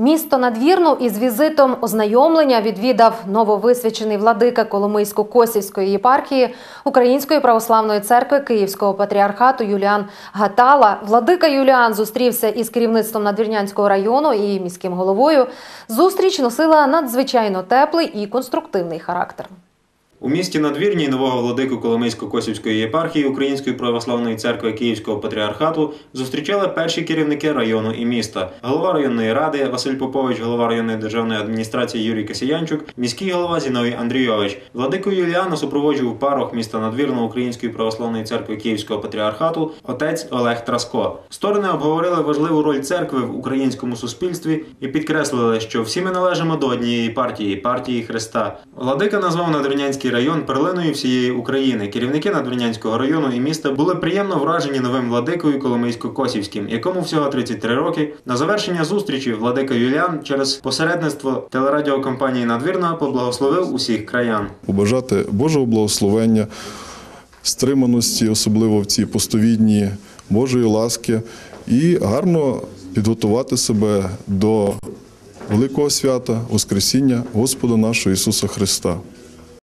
Місто надвірну із візитом ознайомлення відвідав нововисвячений владика Коломийсько-Косівської єпархії Української православної церкви Київського патріархату Юліан Гатала. Владика Юліан зустрівся із керівництвом Надвірнянського району і міським головою. Зустріч носила надзвичайно теплий і конструктивний характер. У місті Надвірній нового владику Коломийсько-Косівської єпархії Української православної церкви Київського патріархату зустрічали перші керівники району і міста. Голова районної ради Василь Попович, голова районної державної адміністрації Юрій Касіянчук, міський голова Зіновій Андрійович. Владику Юліану супроводжував парох міста Надвірного Української православної церкви Київського патріархату отець Олег Траско. Сторони обговорили важливу роль церкви в українському суспільстві і підкреслили, що всі ми належимо до однієї партії партії Христа. Владика назвав Надвірнянський район перлиною всієї України. Керівники Надвірнянського району і міста були приємно вражені новим владикою Коломийсько-Косівським, якому всього 33 роки. На завершення зустрічі владика Юліан через посередництво телерадіокомпанії Надвірна поблагословив усіх краян. побажати Божого благословення, стриманості, особливо в ці постовідні Божої ласки, і гарно підготувати себе до великого свята Воскресіння Господа нашого Ісуса Христа.